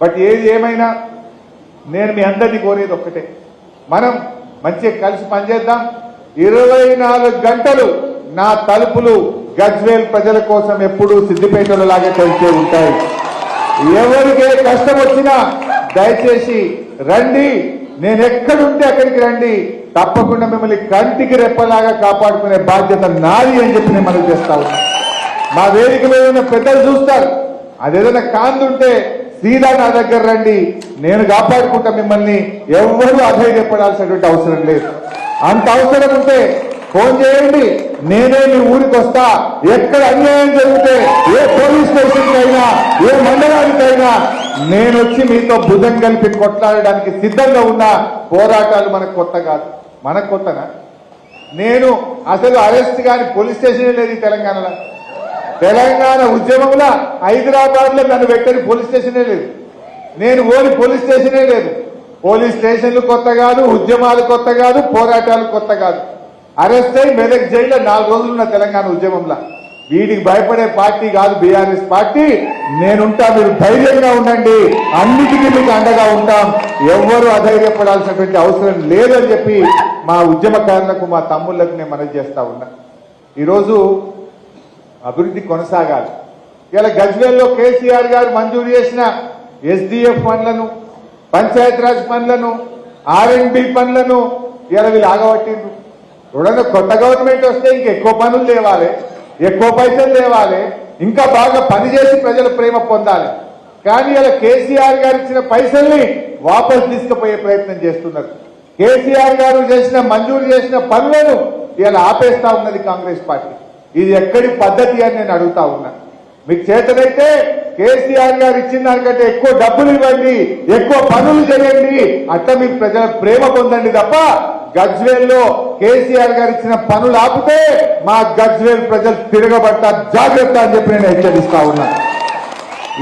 But ఏది ఏమైనా నేను మీ అందరినీ కోరేది ఒక్కటే. మనం మంచిగా కలిసి పనిచేద్దాం. ఇరవై నాలుగు గంటలు నా తలుపులు గజ్వేల్ ప్రజల కోసం ఎప్పుడూ సిద్దిపేటలో లాగే తెలిసే ఉంటాయి. ఎవరికి కష్టం వచ్చినా దయచేసి రండి. నేను ఎక్కడుంటే అక్కడికి రండి. తప్పకుండా మిమ్మల్ని కంటికి రెప్పలాగా కాపాడుకునే బాధ్యత నాది అని చెప్పి నేను మనకు చేస్తా ఉన్నా. మా వేదిక మీద ఉన్న పెద్దలు చూస్తారు. అదేదైనా కాందుంటే సీదా నా దగ్గర రండి. నేను కాపాడుకుంటా మిమ్మల్ని. ఎవ్వరూ అధైర్యపడాల్సినటువంటి అవసరం లేదు. అంత అవసరం ఉంటే ఫోన్ చేయండి. నేనే మీ ఊరికి వస్తా. ఎక్కడ అన్యాయం జరిగితే ఏ పోలీస్ స్టేషన్కి అయినా ఏ మండలానికైనా నేను వచ్చి మీతో భుజం కలిపి కొట్లాడడానికి సిద్ధంగా ఉన్న. పోరాటాలు మనకు కొత్త కాదు. మనకు కొత్తనా? నేను అసలు అరెస్ట్ కానీ పోలీస్ స్టేషన్ లేదు తెలంగాణలో. తెలంగాణ ఉద్యమంలో హైదరాబాద్లో నన్ను పెట్టని పోలీస్ స్టేషనే లేదు. నేను ఓని పోలీస్ స్టేషనే లేదు. పోలీస్ స్టేషన్లు కొత్త కాదు ఉద్యమాలు కొత్త కాదు పోరాటాలు కొత్త కాదు. అరెస్ట్ అయి మెదక్ జైల్లో నాలుగు రోజులు ఉన్న తెలంగాణ ఉద్యమంలో. వీటికి భయపడే పార్టీ కాదు బీఆర్ఎస్ పార్టీ. నేనుంటా మీరు ధైర్యంగా ఉండండి. అన్నిటికీ మీకు అండగా ఉంటాం. ఎవ్వరూ అధైర్యపడాల్సినటువంటి అవసరం లేదని చెప్పి మా ఉద్యమకారులకు మా తమ్ముళ్ళకు నేను మనవి చేస్తా ఉన్నా. ఈరోజు అభివృద్ధి కొనసాగాలి. ఇలా గజ్వేల్లో కేసీఆర్ గారు మంజూరు చేసిన ఎస్డిఎఫ్ పనులను పంచాయతీరాజ్ పనులను ఆర్ఎండ్బి పనులను ఇలా వీళ్ళు ఆగబట్టిండ్రు. చూడండి కొత్త గవర్నమెంట్ వస్తే ఇంక ఎక్కువ పనులు లేవాలి ఎక్కువ పైసలు లేవాలి ఇంకా బాగా పనిచేసి ప్రజల ప్రేమ పొందాలి. కానీ ఇలా కేసీఆర్ గారు ఇచ్చిన పైసల్ని వాపసు తీసుకుపోయే ప్రయత్నం చేస్తున్నారు. కేసీఆర్ గారు చేసిన మంజూరు చేసిన పనులను ఇలా ఆపేస్తా ఉన్నది కాంగ్రెస్ పార్టీ. ఇది ఎక్కడి పద్ధతి అని నేను అడుగుతా ఉన్నా. మీకు చేతనైతే కేసీఆర్ గారు ఇచ్చిన దానికంటే ఎక్కువ డబ్బులు ఇవ్వండి ఎక్కువ పనులు చేయండి అట్లా మీకు ప్రజల ప్రేమ పొందండి తప్ప గజ్వేల్లో కేసీఆర్ గారు ఇచ్చిన పనులు ఆపితే మా గజ్వేల్ ప్రజలు తిరగబడతా జాగ్రత్త అని చెప్పి నేను హెచ్చరిస్తా ఉన్నా.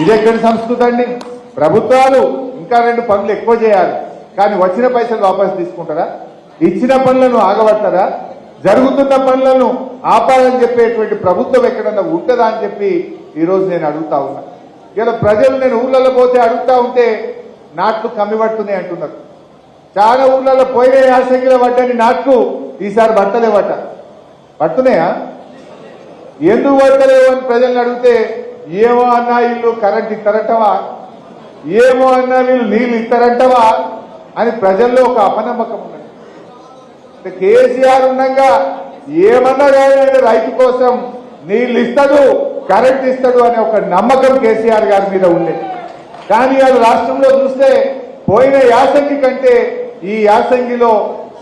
ఇది ఎక్కడి సంస్కృతి అండి? ప్రభుత్వాలు ఇంకా రెండు పనులు ఎక్కువ చేయాలి. కానీ వచ్చిన పైసలు వాపసు తీసుకుంటారా? ఇచ్చిన పనులను ఆగబడతారా? జరుగుతున్న పనులను ఆపాలని చెప్పేటువంటి ప్రభుత్వం ఎక్కడన్నా ఉంటుందా అని చెప్పి ఈరోజు నేను అడుగుతా ఉన్నా. ఇలా ప్రజలు నేను ఊళ్ళలో పోతే అడుగుతా ఉంటే నాట్లు కమ్మి అంటున్నారు. చాలా ఊళ్ళలో పోయిన యాసంగిలో పడ్డని నాట్లు ఈసారి పట్టలేవట. పడుతున్నాయా? ఎందుకు పడతలేవు అని ప్రజల్ని అడిగితే ఏమో అన్నా ఇల్లు కరెంట్ ఇస్తారంటవా? ఏమో అన్నా వీళ్ళు నీళ్ళు ఇస్తారంటవా? అని ప్రజల్లో ఒక అపనమ్మకం ఉన్నది. కేసీఆర్ ఉండగా ఏమన్నా కానీ రైతు కోసం నీళ్ళు ఇస్తాడు కరెంట్ ఇస్తాడు అనే ఒక నమ్మకం కేసీఆర్ గారి మీద ఉంది కానీ అది రాష్ట్రంలో చూస్తే పోయిన యాసంగి కంటే ఈ యాసంగిలో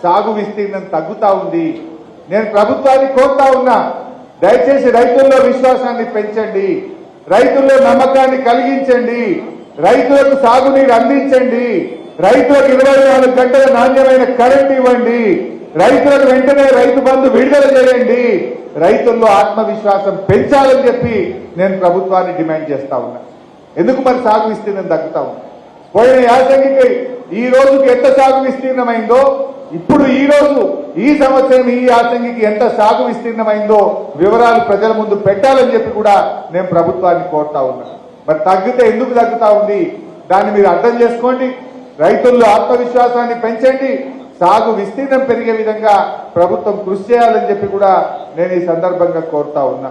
సాగు విస్తీర్ణం తగ్గుతా ఉంది. నేను ప్రభుత్వాన్ని కోరుతా ఉన్నా దయచేసి రైతుల్లో విశ్వాసాన్ని పెంచండి రైతుల్లో నమ్మకాన్ని కలిగించండి రైతులకు సాగునీరు అందించండి రైతులకు ఇరవై నాలుగు గంటల నాణ్యమైన కరెంట్ ఇవ్వండి. రైతులకు వెంటనే రైతు బంధు విడుదల చేయండి. రైతుల్లో ఆత్మవిశ్వాసం పెంచాలని చెప్పి నేను ప్రభుత్వాన్ని డిమాండ్ చేస్తా ఉన్నా. ఎందుకు మరి సాగు విస్తీర్ణం తగ్గుతా ఉన్నా పోయిన యాసంగికి ఈ రోజుకి ఎంత సాగు విస్తీర్ణమైందో ఇప్పుడు ఈ రోజు ఈ సంవత్సరం ఈ యాసంగికి ఎంత సాగు విస్తీర్ణమైందో వివరాలు ప్రజల ముందు పెట్టాలని చెప్పి కూడా నేను ప్రభుత్వాన్ని కోరుతా ఉన్నా. మరి తగ్గితే ఎందుకు తగ్గుతా ఉంది? దాన్ని మీరు అర్థం చేసుకోండి. రైతుల్లో ఆత్మవిశ్వాసాన్ని పెంచండి. సాగు విస్తీర్ణం పెరిగే విధంగా ప్రభుత్వం కృషి చేయాలని చెప్పి కూడా నేను ఈ సందర్భంగా కోరుతా ఉన్నా.